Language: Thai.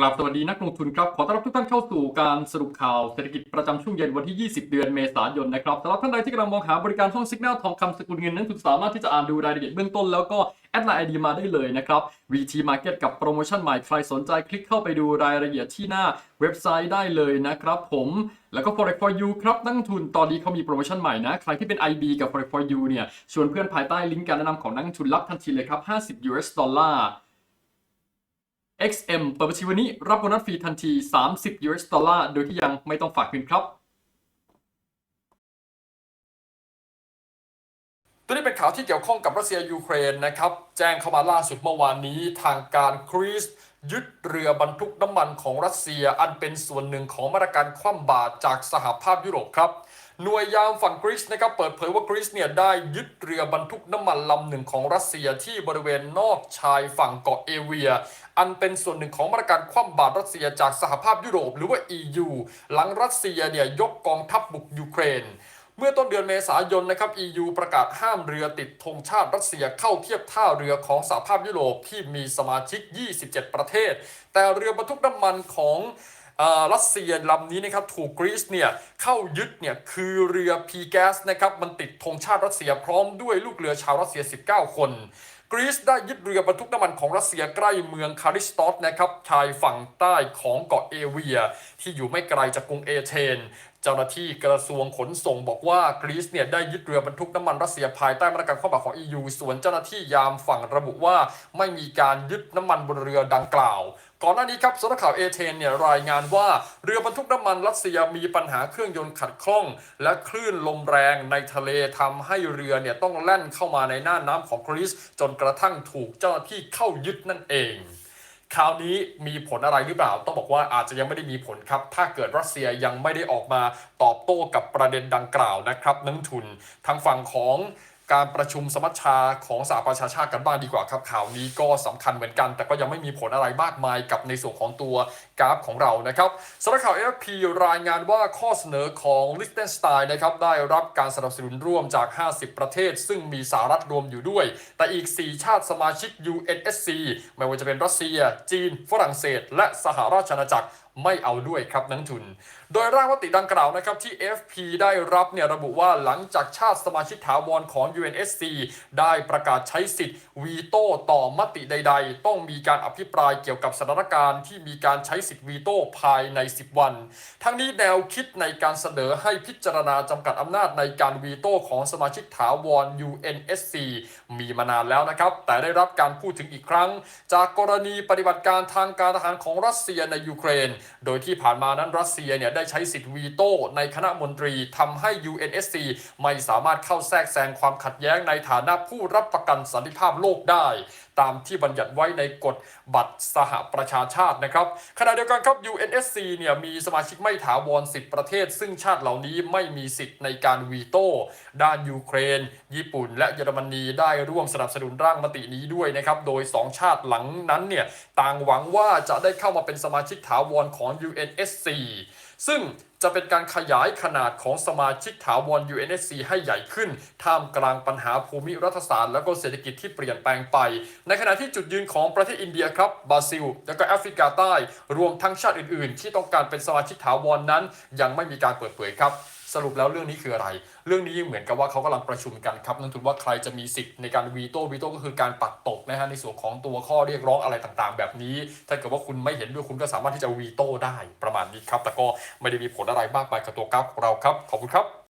กลับสวัสดีนักลงทุนครับขอต้อนรับทุกท่านเข้าสู่การสรุปข่าวเศรษฐกิจประจำช่วงเย็นวันที่ 20 เดือนเมษายนนะครับสำหรับท่านใดที่กำลังมองหาบริการห้องสิกแนลทองคำสกุลเงินนั้นคุณสามารถที่จะอ่านดูรายละเอียดเบื้องต้นแล้วก็แอดไลน์ไอดีมาได้เลยนะครับ VT Market กับโปรโมชั่นใหม่ใครสนใจคลิกเข้าไปดูรายละเอียดที่หน้าเว็บไซต์ได้เลยนะครับผมแล้วก็ Forex for you ครับนักลงทุนตอนนี้เขามีโปรโมชั่นใหม่นะ ใครที่เป็น IB กับ Forex for you เนี่ยชวนเพื่อนภายใต้ลิงก์การแนะนำของนักลงทุนรับทันทีเลยครับ 50 US ดอลลาร์ XM เปิดบัญชีวันนี้รับโบนัสฟรีทันที 30 US ดอลลาร์โดยที่ยังไม่ต้องฝากเงินครับ ตัวนี้เป็นข่าวที่เกี่ยวข้องกับรัสเซียยูเครนนะครับ แจ้งเข้ามาล่าสุดเมื่อวานนี้ทางการกรีซยึดเรือบรรทุกน้ำมันของรัสเซียอันเป็นส่วนหนึ่งของมาตรการคว่ำบาตรจากสหภาพยุโรปครับ หน่วยยามฝั่งกรีซนะครับเปิดเผยว่ากรีซเนี่ยได้ยึดเรือบรรทุกน้ำมันลำหนึ่งของรัสเซียที่บริเวณนอกชายฝั่งเกาะเอเวีย อันเป็นส่วนหนึ่งของมาตรการคว่ำบาตรรัสเซียจากสหภาพยุโรปหรือว่า EU หลังรัสเซียเนี่ยยกกองทัพบุกยูเครนเมื่อต้นเดือนเมษายนนะครับ EU ประกาศห้ามเรือติดธงชาติรัสเซียเข้าเทียบท่าเรือของสหภาพยุโรปที่มีสมาชิก 27 ประเทศ แต่เรือบรรทุกน้ำมันของ รัสเซียลำนี้นะครับถูกกรีซเนี่ยเข้ายึดเนี่ยคือเรือพีแกสนะครับมันติดธงชาติรัสเซียพร้อมด้วยลูกเรือชาวรัสเซีย 19 คนกรีซได้ยึดเรือบรรทุกน้ำมันของรัสเซียใกล้เมืองคาริสตอสนะครับชายฝั่งใต้ของเกาะเอเวีย ที่อยู่ไม่ไกลจากกรุงเอเธนเจ้าหน้าที่กระทรวงขนส่งบอกว่ากรีซเนี่ยได้ยึดเรือบรรทุกน้ำมันรัสเซียภายใต้มาตรการข้อบังคับของ EU ส่วนเจ้าหน้าที่ยามฝั่งระบุว่าไม่มีการยึดน้ำมันบนเรือดังกล่าว ก่อนหน้านี้ครับสำนักข่าวเอเธนเนี่ยรายงานว่าเรือบรรทุกน้ำมันรัสเซียมีปัญหาเครื่องยนต์ขัดข้อง และคลื่นลมแรงในทะเลทำให้เรือเนี่ยต้องแล่นเข้ามาในหน้าน้ำของกรีซจนกระทั่งถูกเจ้าหน้าที่เข้ายึดนั่นเองคราวนี้มีผลอะไรหรือเปล่า ต้องบอกว่าอาจจะยังไม่ได้มีผลครับ ถ้าเกิดรัสเซียยังไม่ได้ออกมาตอบโต้กับประเด็นดังกล่าวนะครับนักทุนทางฝั่งของ การประชุมสมัชชาของสหประชาชาติกันบ้างดีกว่าครับข่าวนี้ก็สำคัญเหมือนกัน แต่ก็ยังไม่มีผลอะไรมากมายกับในส่วนของตัวกราฟของเรานะครับสำนักข่าว AFP รายงานว่าข้อเสนอของลิ c เ t นสไตน์นะครับได้รับการสนับสนุนร่วมจาก 50 ประเทศ ซึ่งมีสหรัฐรวมอยู่ด้วย แต่อีก 4 ชาติสมาชิก UNSC ไม่ว่าจะเป็นรัสเซีย จีน ฝรั่งเศส และสหราชอาณาจักร ไม่เอาด้วยครับนักทุน โดยร่างมติดังกล่าวนะครับที่ FP ได้รับเนี่ยระบุว่าหลังจากชาติสมาชิกถาวรของ UNSC ได้ประกาศใช้สิทธิ์วีโต้ต่อมติใด ๆ ต้องมีการอภิปรายเกี่ยวกับสถานการณ์ที่มีการใช้สิทธิ์วีโต้ภายใน 10 วัน ทั้งนี้แนวคิดในการเสนอให้พิจารณาจำกัดอำนาจในการวีโต้ของสมาชิกถาวร UNSC มีมานานแล้วนะครับ แต่ได้รับการพูดถึงอีกครั้ง จากกรณีปฏิบัติการทางการทหารของรัสเซียในยูเครนโดยที่ผ่านมานั้นรัสเซียเนี่ยได้ใช้สิทธิ์วีโต้ในคณะมนตรีทำให้ UNSC ไม่สามารถเข้าแทรกแซงความขัดแย้งในฐานะผู้รับประกันสันติภาพโลกได้ ตามที่บัญญัติไว้ในกฎบัตรสหประชาชาตินะครับขณะเดียวกันครับ UNSC เนี่ยมีสมาชิกไม่ถาวร 10 ประเทศ ซึ่งชาติเหล่านี้ไม่มีสิทธิ์ในการวีโต้ด้านยูเครน ญี่ปุ่น และเยอรมนีได้ร่วมสนับสนุนร่างมตินี้ด้วยนะครับโดย 2 ชาติหลังนั้นเนี่ยต่างหวังว่าจะได้เข้ามาเป็นสมาชิกถาวรของ UNSC ซึ่งจะเป็นการขยายขนาดของสมาชิกถาวร UNSC ให้ใหญ่ขึ้น ท่ามกลางปัญหาภูมิรัฐศาสตร์และก็เศรษฐกิจที่เปลี่ยนแปลงไป ในขณะที่จุดยืนของประเทศอินเดียครับบราซิล และก็แอฟริกาใต้ รวมทั้งชาติอื่น ๆ ที่ต้องการเป็นสมาชิกถาวรนนั้น ยังไม่มีการเปิดเผยครับ สรุปแล้วเรื่องนี้คืออะไร เรื่องนี้เหมือนกับว่าเขากำลังประชุมกันครับนั่นถือว่าใครจะมีสิทธิ์ในการวีโต้วีโต้ก็คือการปัดตกนะฮะในส่วนของตัวข้อเรียกร้องอะไรต่างๆ แบบนี้ ถ้าเกิดว่าคุณไม่เห็นด้วยคุณก็สามารถที่จะวีโต้ได้ประมาณนี้ครับแต่ก็ไม่ได้มีผลอะไรมากไปกับตัวกราฟของเราครับขอบคุณครับ